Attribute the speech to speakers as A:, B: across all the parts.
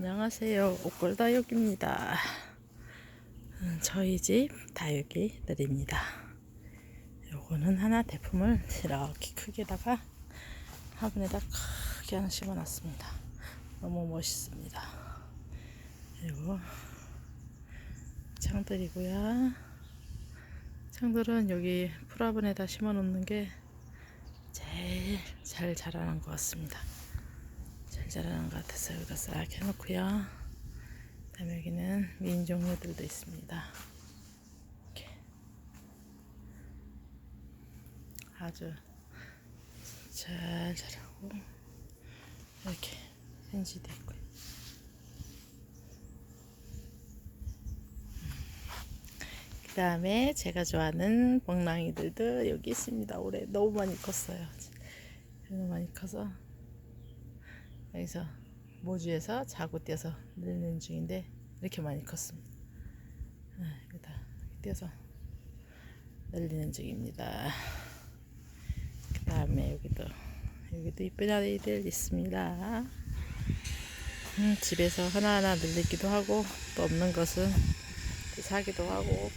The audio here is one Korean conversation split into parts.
A: 안녕하세요. 옥골다육입니다. 음, 저희 집 다육이들입니다. 요거는 하나 대품을 이렇게 크게다가 화분에다 크게 하나 심어놨습니다. 너무 멋있습니다. 그리고 창들이고요. 창들은 여기 풀화분에다 심어놓는 게 제일 잘 자라는 것 같습니다. 잘 자라는 것 같아서 여기다 싹 해놓고요. 그다음에 여기는 민 종류들도 있습니다. 이렇게 아주 잘 자라고 이렇게 현지도 있고요. 그 다음에 제가 좋아하는 멍랑이들도 여기 있습니다. 올해 너무 많이 컸어요. 너무 많이 커서 여기서 모주에서 자고 뛰어서 늘리는 중인데 이렇게 많이 컸습니다. 아, 여기다 뛰어서 늘리는 중입니다. 그 다음에 여기도 여기도 이쁜 아이들 있습니다. 음, 집에서 하나하나 늘리기도 하고 또 없는 것은 또 사기도 하고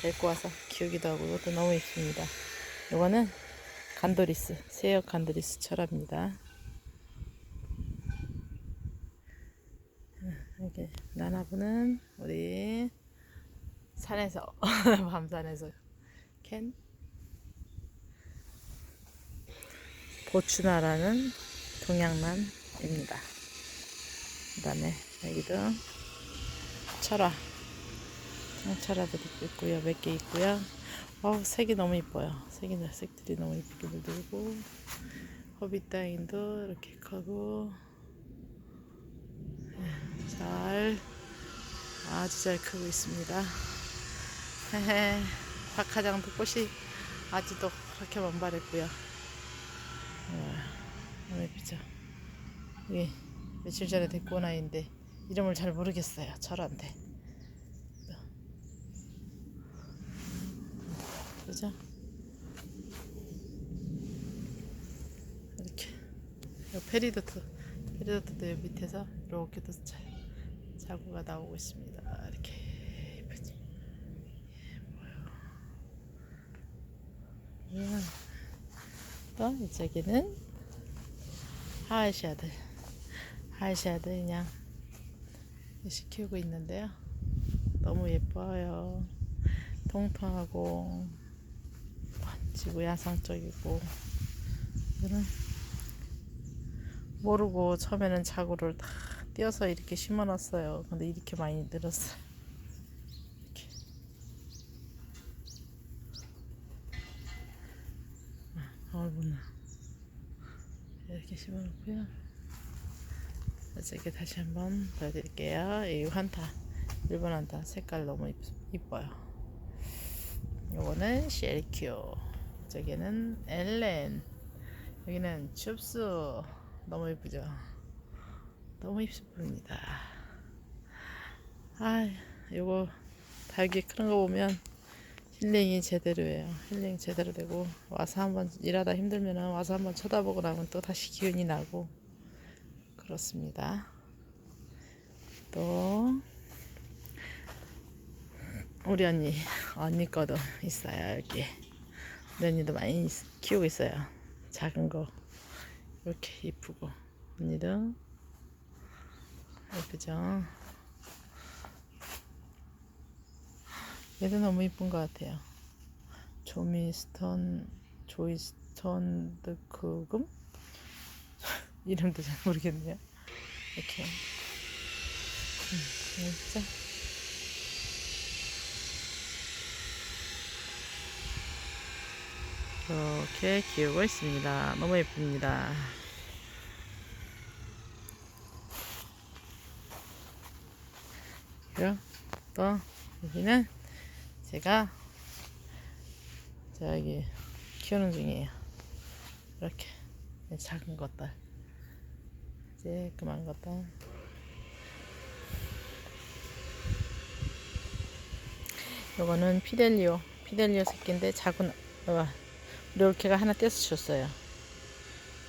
A: 데리고 와서 키우기도 하고 이것도 너무 이쁩니다. 이거는 간도리스 세역 간도리스 철합니다. 이렇게 나나부는 우리 산에서 밤산에서 캔? 보추나라는 동양란입니다. 그 다음에 여기도 철화 청철화들이 있고요. 몇 개 있고요. 어 색이 너무 이뻐요. 색이 색들이 너무 이쁘게 물들고 호빗다인도 이렇게 크고 잘 아주 잘 크고 있습니다. 헤헤 박하장도 꽃이 아직도 그렇게 만발했고요. 우와, 너무 예쁘죠? 이게 며칠 전에 데리고 온 아이인데 이름을 잘 모르겠어요. 철한테. 그죠? 이렇게 요 페리도트 페리도트도 밑에서 이렇게도 잘 자구가 나오고 있습니다. 이렇게 예쁘죠? 예, 뭐요? 또 이쪽에는 하이샤들, 하이샤들 그냥 열심히 키우고 있는데요. 너무 예뻐요. 통통하고 지구 야상적이고 이거는 모르고 처음에는 자구를 다 띄어서 이렇게 심어놨어요. 근데 이렇게 많이 늘었어요. 이렇게. 아, 어이구나. 이렇게 심어놓고요. 이렇게 다시 한번 보여드릴게요. 이 환타, 일본 환타 색깔 너무 이뻐요. 요거는 쉘큐, 저기는 엘렌, 여기는 춥스 너무 이쁘죠. 너무 이쁩니다. 아, 요거 달기 크는 거 보면 힐링이 제대로예요. 힐링 제대로 되고 와서 한번 일하다 힘들면은 와서 한번 쳐다보고 나면 또 다시 기운이 나고 그렇습니다. 또 우리 언니 언니 거도 있어요 여기. 우리 언니도 많이 있- 키우고 있어요. 작은 거 이렇게 이쁘고 언니도 예쁘죠? 얘도 너무 이쁜 것 같아요. 조미스턴, 조이스턴 드크금? 이름도 잘 모르겠네요. 이렇게. 음, 예쁘죠? 이렇게 키우고 있습니다. 너무 예쁩니다. 그리고 또 여기는 제가 저기 키우는 중이에요. 이렇게 작은 것들, 쬐끄만 것들. 요거는 피델리오, 피델리오 새끼인데 작은 어, 이렇게가 하나 떼서 줬어요.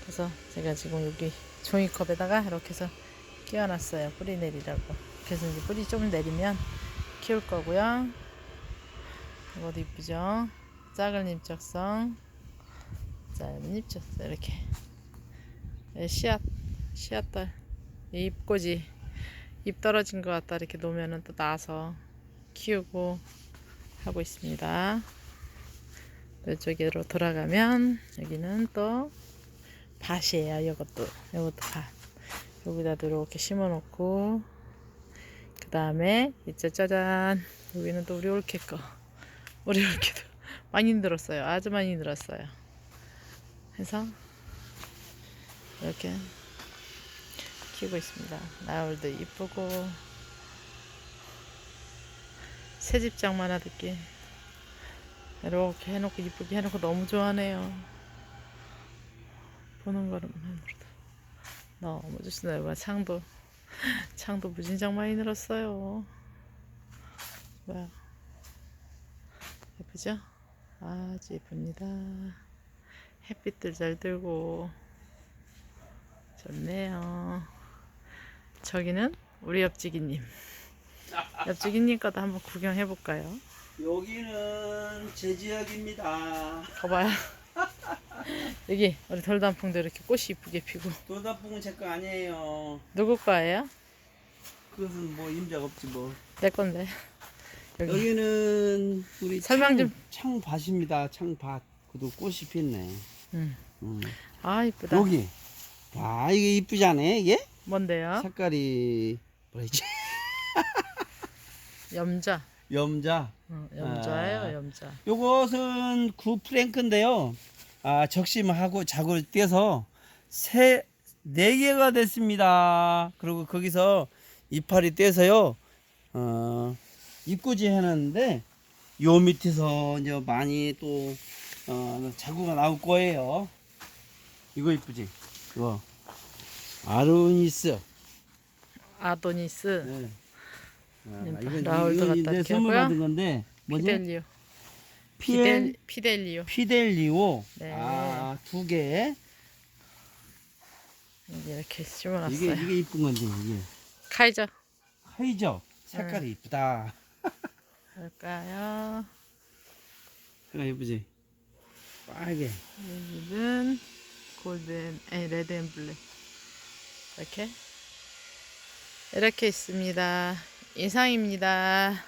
A: 그래서 제가 지금 여기 종이컵에다가 이렇게 해서 끼워놨어요. 뿌리 내리라고. 그래서 이제 뿌리 좀 내리면 키울 거고요. 이것도 이쁘죠? 작은 잎적성, 짧은 잎적성 이렇게 예, 씨앗 씨앗들 이 잎꽂이 잎 떨어진 것 같다 이렇게 놓으면은 또 나서 키우고 하고 있습니다. 이쪽으로 돌아가면 여기는 또 밭이에요. 이것도 이것도 밭. 여기다 이렇게 심어놓고 그 다음에 이제 짜잔 여기는 또 우리 올케 거 우리 올케도 많이 늘었어요. 아주 많이 늘었어요. 해서 이렇게 키우고 있습니다. 나올도 이쁘고 새집장만 하듯이 이렇게 해놓고 이쁘게 해놓고 너무 좋아하네요. 보는 힘들다. 너무 좋습니다. 봐 창도 창도 무진장 많이 늘었어요. 뭐야? 예쁘죠? 아주 예쁩니다. 햇빛들 잘 들고 좋네요. 저기는 우리 옆지기님. 옆지기님 거도 한번 구경해 볼까요?
B: 여기는 제 지역입니다.
A: 봐봐요. 여기 우리 돌단풍도 이렇게 꽃이 이쁘게 피고
B: 도다뽕은 제 거 아니에요.
A: 누구 거예요?
B: 그것은 뭐 임자가 없지 뭐.
A: 내 건데. 여기
B: 여기는 우리
A: 설명 좀.
B: 창, 창밭입니다. 창밭. 그도 꽃이 폈네.
A: 음.
B: 음.
A: 아 이쁘다.
B: 여기. 야 이게 이쁘지 않아 이게?
A: 뭔데요?
B: 색깔이 뭐라 했지?
A: 염자.
B: 염자.
A: 어, 염자예요,
B: 아.
A: 염자.
B: 요것은 구 프랭크인데요. 아, 적심하고 자구를 떼서 세, 네 개가 됐습니다. 그리고 거기서 이파리 떼서요, 어, 입구지 해놨는데, 요 밑에서 이제 많이 또, 어, 자구가 나올 거예요. 이거 이쁘지? 이거. 아로니스.
A: 아도니스,
B: 네. 아,
A: 음,
B: 이건, 이건 내 선물. 받은 건데, 뭐지?
A: 피델리오. 피델, 피델리오.
B: 피델리오
A: 네.
B: 아, 두 개.
A: 이렇게 심어놨어요.
B: 이게 이게 이쁜 건데 이게.
A: 카이저.
B: 카이저 색깔이 이쁘다.
A: 뭘까요?
B: 색깔 이쁘지? 빨개.
A: 여기는 골든, 아니 레드 앤 블랙. 이렇게 이렇게 있습니다. 이상입니다.